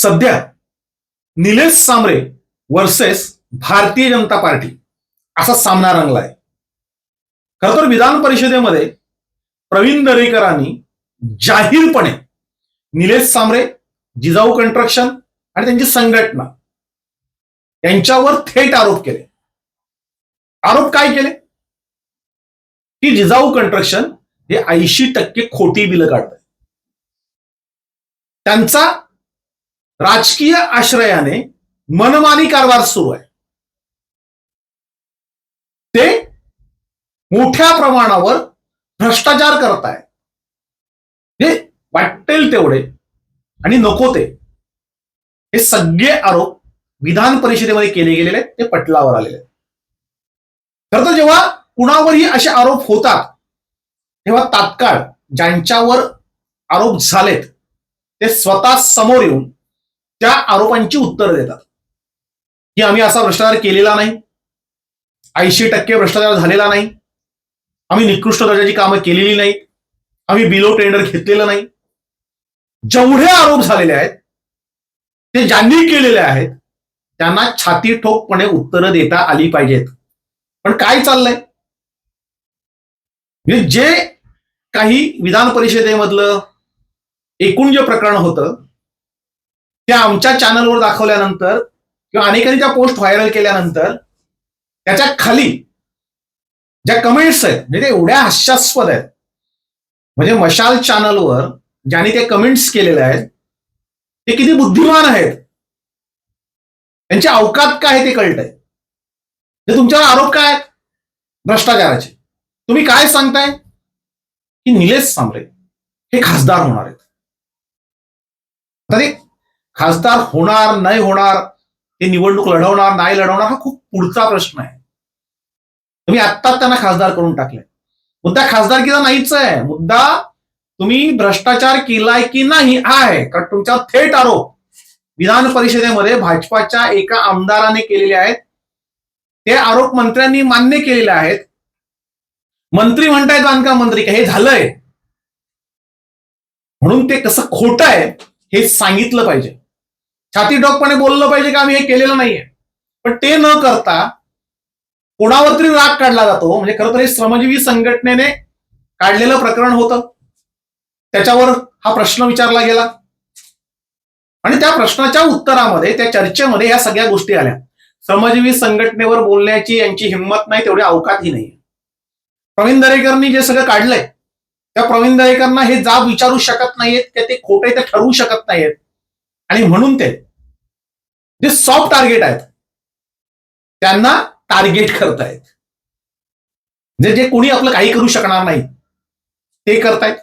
सध्या Nilesh Sambare versus Bharatiya Janata party असा सामना रंगलाय. खर तर विधान परिषदेमध्ये प्रवीण दरेकरांनी जाहीरपणे निलेश सांबरे जिजाऊ कन्स्ट्रक्शन आणि त्यांची संघटना यांच्यावर थेट आरोप केले. आरोप काय केले? की जिजाऊ कन्स्ट्रक्शन हे ऐंशी टक्के खोटी बिलं काढत त्यांचा राजकीय आश्रयाने मनमानी कारभार सुरू आहे. ते मोठ्या प्रमाणावर भ्रष्टाचार करताय. हे वाटेल तेवढे आणि नको ते. हे सगळे आरोप विधान परिषदेमध्ये केले गेलेले आहेत ते पटलावर आलेले आहेत. तर जेव्हा कुणावरही असे आरोप होतात तेव्हा तात्काळ ज्यांच्यावर आरोप झालेत ते स्वतः समोर येऊन त्या आरोपांची उत्तरं देतात. की आम्ही असा भ्रष्टाचार केलेला नाही. ऐंशी टक्के भ्रष्टाचार झालेला नाही. आम्ही निकृष्ट दर्जाची कामं केलेली नाहीत. आम्ही बिलो टेंडर घेतलेलं नाही. जेवढे आरोप झालेले आहेत ते ज्यांनी केलेले आहेत त्यांना छाती ठोकपणे उत्तरं देता आली पाहिजेत. पण काय चाललंय? म्हणजे जे काही विधान परिषदेमधलं एकूण जे प्रकरण होतं ते आमच्या चॅनलवर दाखवल्यानंतर किंवा अनेकांनी त्या पोस्ट व्हायरल केल्यानंतर त्याच्याखाली ज्या कमेंट्स आहेत म्हणजे ते एवढ्या हास्यास्पद आहेत. म्हणजे मशाल चॅनलवर ज्यांनी ते कमेंट्स केलेले आहेत ते किती बुद्धिमान आहेत. त्यांची अवकात काय आहे ते कळतंय ते तुमच्यावर आरोप काय आहेत? भ्रष्टाचाराचे. तुम्ही काय सांगताय? की निलेश सांबरे हे खासदार होणार आहेत. आता ते खासदार होणार नाही होणार ते निवडणूक लढवणार नाही लढवणार हा खूप पुढचा प्रश्न आहे. तुम्ही आत्ताच त्यांना खासदार करून टाकले मुद्दा खासदारकीचा नाहीच आहे. मुद्दा तुम्ही भ्रष्टाचार केलाय की नाही हा आहे कारण तुमचा थेट आरोप. विधान परिषदेमध्ये भाजपाच्या एका आमदाराने केलेले आहेत. ते आरोप मंत्र्यांनी मान्य केलेले आहेत. मंत्री म्हणतायत बांधकाम मंत्री का हे झालंय. म्हणून ते कसं खोटं आहे हे सांगितलं पाहिजे. छाती डोकपणे बोललं पाहिजे की आम्ही हे केलेलं नाहीये. पण ते न करता कोणावर तरी राग काढला जातो. म्हणजे खरं तर हे श्रमजीवी संघटनेने काढलेलं प्रकरण होतं. त्याच्यावर हा प्रश्न विचारला गेला. आणि त्या प्रश्नाच्या उत्तरामध्ये त्या चर्चेमध्ये या सगळ्या गोष्टी आल्या. श्रमजीवी संघटनेवर बोलण्याची यांची हिंमत नाही तेवढी अवकातही नाही प्रवीण दरेकरनी जे सगळं काढलंय त्या प्रवीण दरेकरांना हे जाब विचारू शकत नाहीयेत ते ते खोटे ते ठरवू शकत नाहीयेत. आणि म्हणून ते जे सॉफ्ट टार्गेट आहेत त्यांना टार्गेट करतायत. म्हणजे जे कोणी आपलं काही करू शकणार नाही ते करतायत.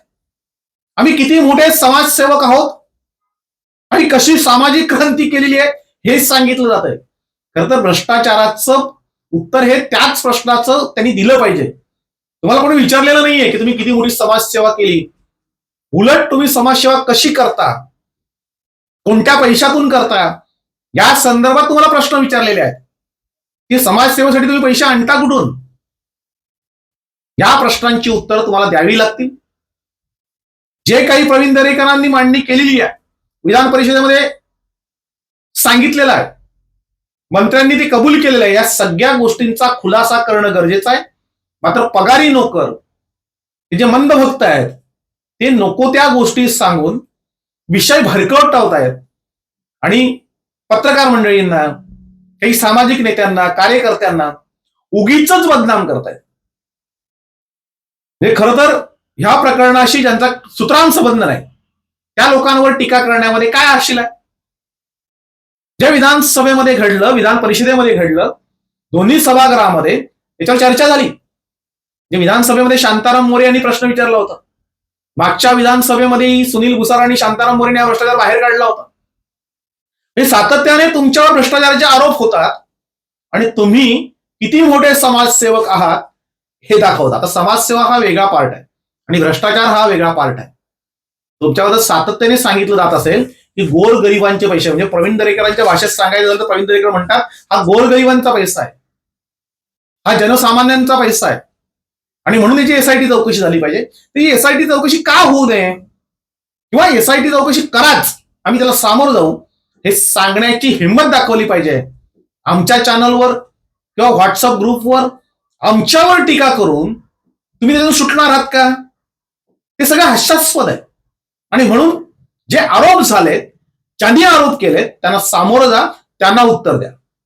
आम्ही किती मोठे समाजसेवक आहोत आणि कशी सामाजिक क्रांती केलेली आहे हेच सांगितलं जात आहे खर तर भ्रष्टाचाराचं उत्तर हे त्याच प्रश्नाचं त्यांनी दिलं पाहिजे. तुम्हाला कोणी विचारलेलं नाहीये की तुम्ही किती मोठी समाजसेवा केली. उलट तुम्ही समाजसेवा कशी करता? कोणत्या पैशातून करता? या संदर्भात तुम्हाला प्रश्न विचारलेले आहेत. की समाजसेवेसाठी तुम्ही पैसे आणता कुठून? या प्रश्नांची उत्तर तुम्हाला द्यावी लागतील. जे काही प्रवीण दरेकरांनी मांडणी केलेली आहे विधान परिषदेमध्ये सांगितलेलं आहे. मंत्र्यांनी ते कबूल केलेलं आहे. या सगळ्या गोष्टींचा खुलासा करणं गरजेचं आहे. मात्र पगारी नोकर हे जे मंदभक्त आहेत ते नको त्या गोष्टी सांगून विषय भरकट आहेत आणि पत्रकार मंडळींना काही सामाजिक नेत्यांना कार्यकर्त्यांना उगीच बदनाम करतायत. म्हणजे हे खर तर ह्या प्रकरणाशी ज्यांचा सुत्रांत संबंध नाही त्या लोकांवर टीका करण्यामध्ये काय आशील? आहे जे विधानसभेमध्ये घडलं विधान परिषदेमध्ये घडलं दोन्ही सभागृहामध्ये याच्यावर चर्चा झाली. जे विधानसभेमध्ये शांताराम मोरे यांनी प्रश्न विचारला होता. मागच्या विधानसभेमध्ये सुनील भुसार आणि शांताराम मोरेने हा भ्रष्टाचार बाहेर काढला होता. हे सातत्याने तुमच्यावर भ्रष्टाचाराचे आरोप होतात आणि तुम्ही किती मोठे समाजसेवक आहात हे दाखवतात. आता समाजसेवा हा वेगळा पार्ट आहे आणि भ्रष्टाचार हा वेगळा पार्ट आहे. तुमच्याबद्दल सातत्याने सांगितलं जात असेल की गोर गरिबांचे पैसे म्हणजे प्रवीण दरेकरांच्या भाषेत सांगायचं झालं तर प्रवीण दरेकर म्हणतात हा गोर गरिबांचा पैसा आहे. हा जनसामान्यांचा पैसा आहे. आणि म्हणून याची एसआयटी चौकशी झाली पाहिजे. तर ही एसआयटी चौकशी का होऊ नये? किंवा एसआयटी चौकशी कराच. आम्ही त्याला सामोरं जाऊ. हे सांगण्याची हिंमत दाखवली पाहिजे. आमच्या चॅनलवर किंवा व्हॉट्सअप ग्रुपवर आमच्यावर टीका करून तुम्ही त्यातून सुटणार आहात का? ते सगळं हास्यास्पद आहे. आणि म्हणून जे आरोप झालेत ज्यांनी आरोप केलेत त्यांना सामोरं जा त्यांना उत्तर द्या.